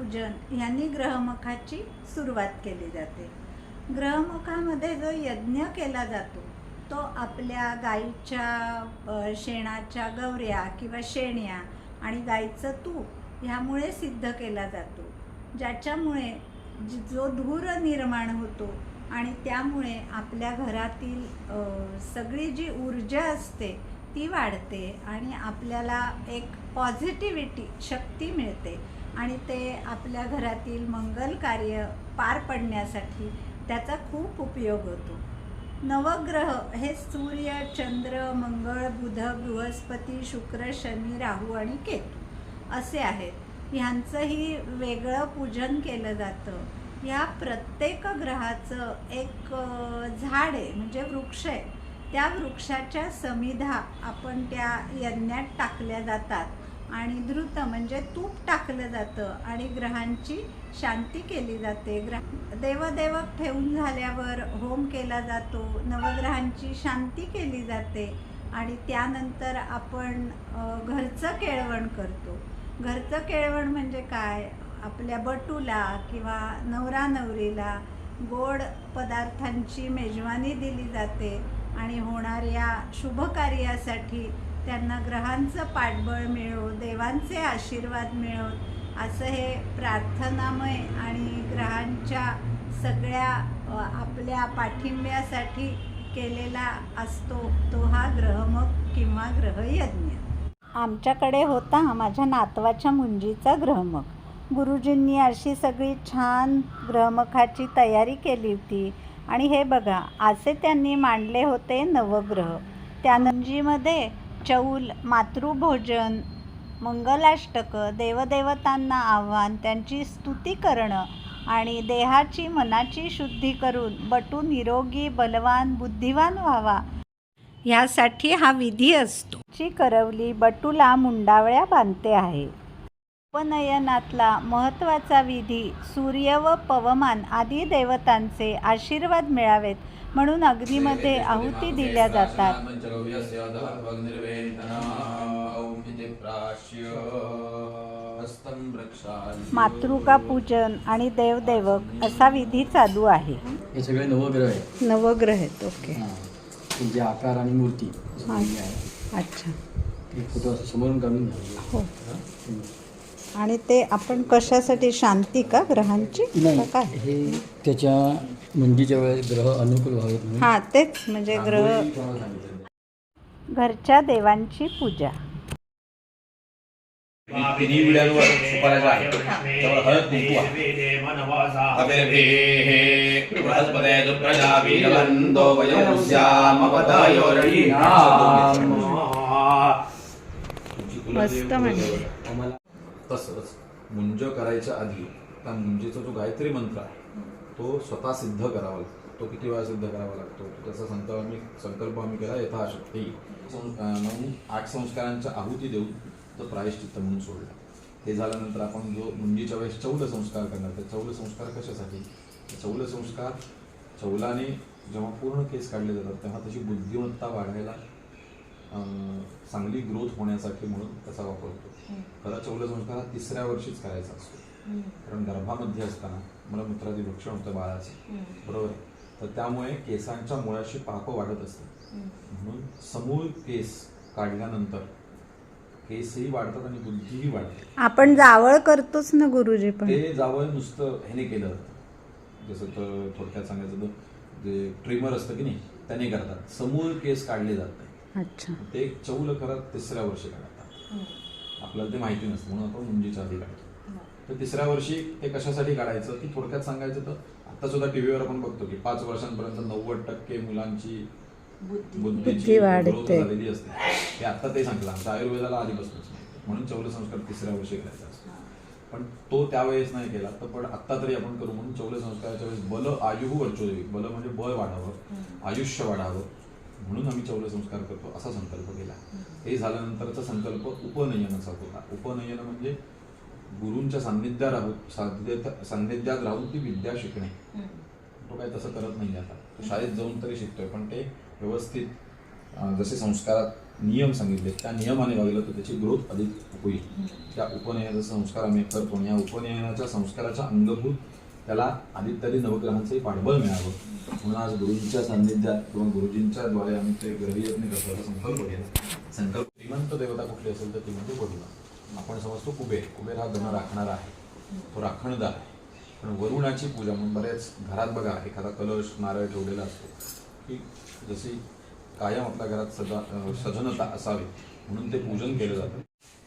पूजन यांनी ग्रहमुखाची सुरुवात केली जाते. ग्रहमुखामध्ये जो यज्ञ केला जातो तो आपल्या गाईच्या शेणाच्या गवऱ्या किंवा शेण्या आणि गाईचं तूप ह्यामुळे सिद्ध केला जातो. ज्याच्यामुळे जी- जो धूर निर्माण होतो आणि त्यामुळे आपल्या घरातील सगळी जी ऊर्जा असते ती वाढते आणि आपल्याला एक पॉझिटिव्हिटी शक्ती मिळते. आणि ते आपल्या घरातील मंगल कार्य पार पडण्यासाठी त्याचा खूप उपयोग होतो. नवग्रह हे सूर्य चंद्र मंगळ बुध बृहस्पती शुक्र शनी राहू आणि केतू असे आहेत. ह्यांचंही वेगळं पूजन केलं जातं. या प्रत्येक ग्रहाचं एक झाड आहे म्हणजे वृक्ष आहे. त्या वृक्षाच्या समिधा आपण त्या यज्ञात टाकल्या जातात. आणि धृत म्हणजे तूप टाकलं जातं आणि ग्रहांची शांती केली जाते. ग्रह देवदेवक ठेवून झाल्यावर होम केला जातो नवग्रहांची शांती केली जाते आणि त्यानंतर आपण घरचं केळवण करतो. घरचं केळवण म्हणजे काय? आपल्या बटूला किंवा नवरा नवरीला गोड पदार्थांची मेजवानी दिली जाते आणि होणाऱ्या शुभकार्यासाठी त्यांना ग्रहांचं पाठबळ मिळो देवांचे आशीर्वाद मिळो असं हे प्रार्थनामय आणि ग्रहांच्या सगळ्या आपल्या पाठिंब्यासाठी केलेला असतो तो हा ग्रहमग किंवा ग्रहयज्ञ. आमच्याकडे होता माझ्या नातवाच्या मुंजीचा ग्रहमक गुरुजींनी अशी सगळी छान ग्रहमखाची तयारी केली होती. आणि हे बघा असे त्यांनी मांडले होते नवग्रह. त्या नंजीमध्ये चौल मातृभोजन मंगलाष्टकं देवदेवतांना आव्हान त्यांची स्तुती करणं आणि देहाची मनाची शुद्धी करून बटू निरोगी बलवान बुद्धिवान व्हावा. ह्यासाठी हा विधी असतो. ची करवली बटूला मुंडावळ्या बांधते आहे. उपनयनातला महत्त्वाचा विधी सूर्य व पवमान आदी देवतांचे आशीर्वाद मिळावेत म्हणून अग्नीमध्ये आहुती दिल्या जातात. मातृका पूजन आणि देवदेवक असा विधी चालू आहे. हे सगळे नवग्रह आहेत. नवग्रह आहेत ओके. हां. त्यांचे आकार आणि मूर्ती अच्छा. एक फोटो असं समोरून काढून घ्या. हो. आणि ते आपण कशासाठी शांती का ग्रहांची का काय हे त्याच्या मुंजीच्या वेळेस ग्रह अनुकूल व्हावेत म्हणून हा तेच म्हणजे ग्रह. घरच्या देवांची पूजा तिन्ही त्यामुळे हळद कुंकू आहे अभिर्भेः मस्त म्हणजे. आम्हाला तसंच मुंज करायच्या आधी त्या मुंजीचा जो गायत्री मंत्र आहे तो स्वतः सिद्ध करावा लागतो. तो किती वेळा सिद्ध करावा लागतो? त्याचा संकल्प आम्ही संकल्प आम्ही केला यथाशक्ती. म्हणून आठ संस्कारांच्या आहुती देऊन तो प्रायश्चित्त म्हणून सोडला. हे झाल्यानंतर आपण जो मुंजीच्या वेळेस चौल संस्कार करणार ते चौल संस्कार कशासाठी? चौल संस्कार चौलाने जेव्हा पूर्ण केस काढले जातात तेव्हा त्याची बुद्धिमत्ता वाढायला चांगली ग्रोथ होण्यासाठी म्हणून त्याचा वापर होतो. खरा चौल संस्कार हा तिसऱ्या वर्षीच करायचा असतो. कारण गर्भामध्ये असताना मला मूत्रादी भक्षण होतं बाळाचे. बरोबर? आहे? तर त्यामुळे केसांच्या मुळाशी पाप वाढत असते म्हणून समूळ केस काढल्यानंतर केसही वाढतात आणि बुद्धीही वाढते. आपण जावळ करतोच ना गुरुजी पण. ते जावळ नुसतं ह्याने केलं जातं. जसं तर थोडक्यात सांगायचं तर जे ट्रिमर असतं की नाही त्याने करतात. समूळ केस काढले जात नाही. अच्छा. ते चौल करत तिसऱ्या वर्षी काढतात. आपल्याला ते माहिती नसतं म्हणून आपण मुंजीच्या आधी काढतो. तर तिसऱ्या वर्षी ते कशासाठी काढायचं की थोडक्यात सांगायचं तर आता सुद्धा टीव्हीवर आपण बघतो की पाच वर्षांपर्यंत नव्वद टक्के मुलांची बुद्धीची झालेली असते. हे आता ते सांगलं आमच्या आयुर्वेदाला आधीपासूनच. म्हणून चौल संस्कार तिसऱ्या वर्षी करायचा असतो. पण तो त्यावेळेस नाही केला तर पण आता तरी आपण करू म्हणून चौल संस्काराच्या वेळेस बल आयुः वर्चोदेवी बल म्हणजे बळ वाढावं आयुष्य वाढावं. म्हणून आम्ही चौल संस्कार करतो असा संकल्प केला. हे झाल्यानंतरचा संकल्प उपनयनाचा होता. उपनयन म्हणजे गुरूंच्या सान्निध्यात राहून सान्निध्यात राहून ती विद्या शिकणे. तो काही तसं करत नाही आता. तो शाळेत जाऊन तरी शिकतोय पण ते व्यवस्थित जसे संस्कारात नियम सांगितले त्या नियमाने वागलं तर त्याची ग्रोथ अधिक होईल. त्या उपनयनाचा संस्कार आम्ही करतो आणि या उपनयनाच्या संस्काराच्या अंगभूत त्याला अधिकतरी नवग्रहांचंही पाठबळ मिळावं. म्हणून आज गुरुजींच्या सान्निध्यात किंवा गुरुजींच्या द्वारे आम्ही ते ग्रहयज्ञ करतो संकल्प केला संकल्प श्रीमंत देवता कुठली असेल तर ती म्हणजे वरुण. आपण समजतो कुबेर. कुबेर हा धन राखणारा आहे. तो राखणदार आहे. पण वरुणाची पूजा म्हणून बऱ्याच घरात बघा एखादा कलश नारळ ठेवलेला असतो की जशी कायम आपल्या घरात सजा सजनता असावी म्हणून ते पूजन केलं जातं.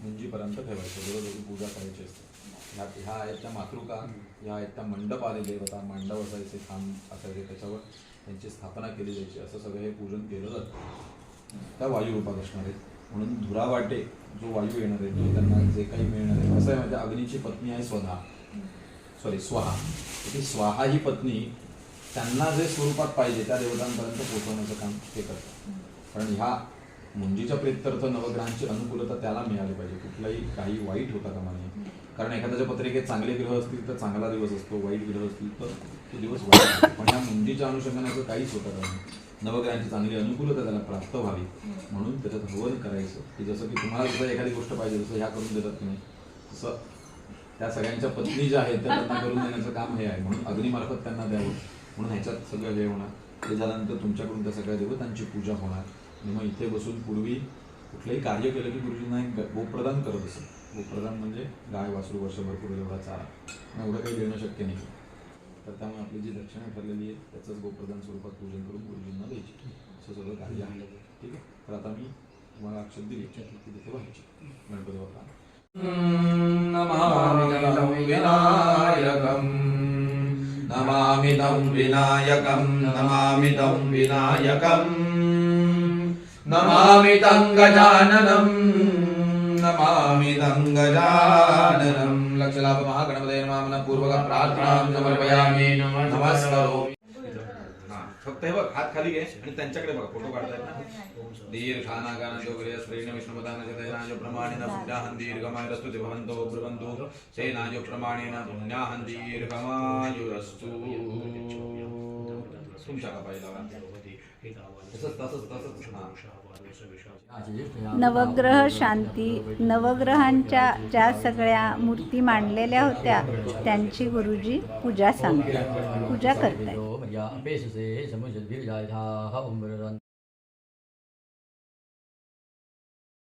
मुंजीपर्यंत ठेवायचं. दररोज पूजा करायची असते. ह्या ह्या आहेत त्या मातृका ह्या आहेत त्या मंडप आले देवता मांडव असायचे खांब असायचे त्याच्यावर त्यांची स्थापना केली जायची. असं सगळं हे पूजन केलं जातं. त्या वायू रूपात असणार आहेत. म्हणून धुरावाटे जो वायू येणार आहे तो त्यांना जे काही मिळणार आहे असं आहे म्हणजे अग्नीची पत्नी आहे स्वधा. सॉरी स्वाहा. ती स्वाहा ही पत्नी त्यांना जे स्वरूपात पाहिजे त्या देवतांपर्यंत पोहोचवण्याचं काम ते करतात. कारण ह्या मुंजीच्या प्रित्यर्थ नवग्रहांची अनुकूलता त्याला मिळाली पाहिजे. कुठलाही काही वाईट होता कामा नये. कारण एखाद्याच्या पत्रिकेत चांगले ग्रह असतील तर चांगला दिवस असतो वाईट ग्रह असतील तर तो दिवस वाईट पण ह्या मुंजीच्या अनुषंगाने असं काहीच होतं नाही. नवग्रहांची चांगली अनुकूलता त्याला प्राप्त व्हावी म्हणून त्याच्यात हवन करायचं. की जसं की तुम्हाला जसं एखादी गोष्ट पाहिजे जसं ह्या करून देतात तुम्ही नाही तसं त्या सगळ्यांच्या पत्नी ज्या आहेत त्या त्यांना करून देण्याचं काम हे आहे. म्हणून अग्निमार्फत त्यांना द्यावं. म्हणून ह्याच्यात सगळं हे होणार. ते झाल्यानंतर तुमच्याकडून त्या सगळ्या देवतांची पूजा होणार. आणि मग इथे बसून पूर्वी कुठलंही कार्य केलं की गुरुजींना एक गोप्रदान करत असे गोप्रधान म्हणजे गाय वासरू वर्षभर पुढे एवढा चारा. एवढं काही देणं शक्य नाही. तर त्यामुळे आपली जी दक्षिणा ठरलेली आहे त्याचंच गोप्रधान स्वरूपात पूजन करून गुरुजींना द्यायची. असं सगळं कार्य आहे. ठीक आहे? तर आता मी तुम्हाला अक्षर दिली. की तिथे व्हायची गणपती बाप्पा नमामिदं विनायकम् नमामिदं विनायकं. नमामिदं विनायकम् नमामिदं गजाननं. नमामिदं गजाननं लक्षलाभ महागणपते नमामन प्रार्थनां समर्पयामि। नमस्करोमि। फक्त हे बघ हात खाली घे आणि त्यांच्याकडे बघा फोटो काढतायत ना? दीर्घाना गाना जोगरे श्रेण विष्णुपदान जतयनाजो प्रमाणेन पुण्याहं दीर्घमायुरस्तु ते भवन्तो ब्रुवन्तु सेनाजो प्रमाणेन पुण्याहं दीर्घमायुरस्तु तुमच्या का पाहिला तसंच तसंच तसंच. हा. नवग्रह शांती नवग्रहांच्या ज्या सगळ्या मूर्ती मांडलेल्या होत्या त्यांची गुरुजी पूजा सांगतात पूजा करते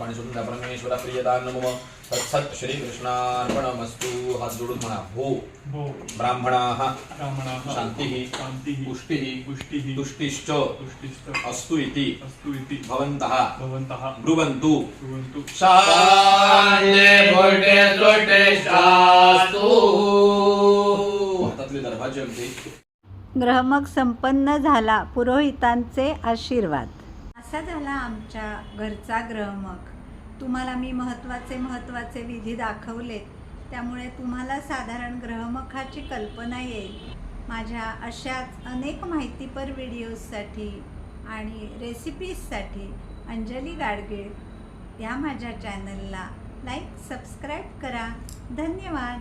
पाणी सोडून त्या परमेश्वरा प्रियता नमः तत्सत श्री कृष्णार्पणमस्तु हात जोडून म्हणा हो. ब्राह्मणाः ब्राह्मणाः शान्तिः शान्तिः पुष्टिः पुष्टिः तुष्टिश्च अस्तु इति। अस्तु इति। भवन्तः। भवन्तः। ब्रुवन्तु। कुर्वन्तु भारतातले दरवाजे आमचे ग्रहमक संपन्न झाला पुरोहितांचे आशीर्वाद. असा झाला आमच्या घरचा ग्रहमक तुम्हाला मी महत्त्वाचे महत्त्वाचे विधी दाखवलेत. त्यामुळे तुम्हाला साधारण ग्रहमखाची कल्पना येईल. माझ्या अशाच अनेक माहितीपर व्हिडिओजसाठी आणि रेसिपीजसाठी अंजली गाडगीळ या माझ्या चॅनलला लाईक सबस्क्राईब करा. धन्यवाद.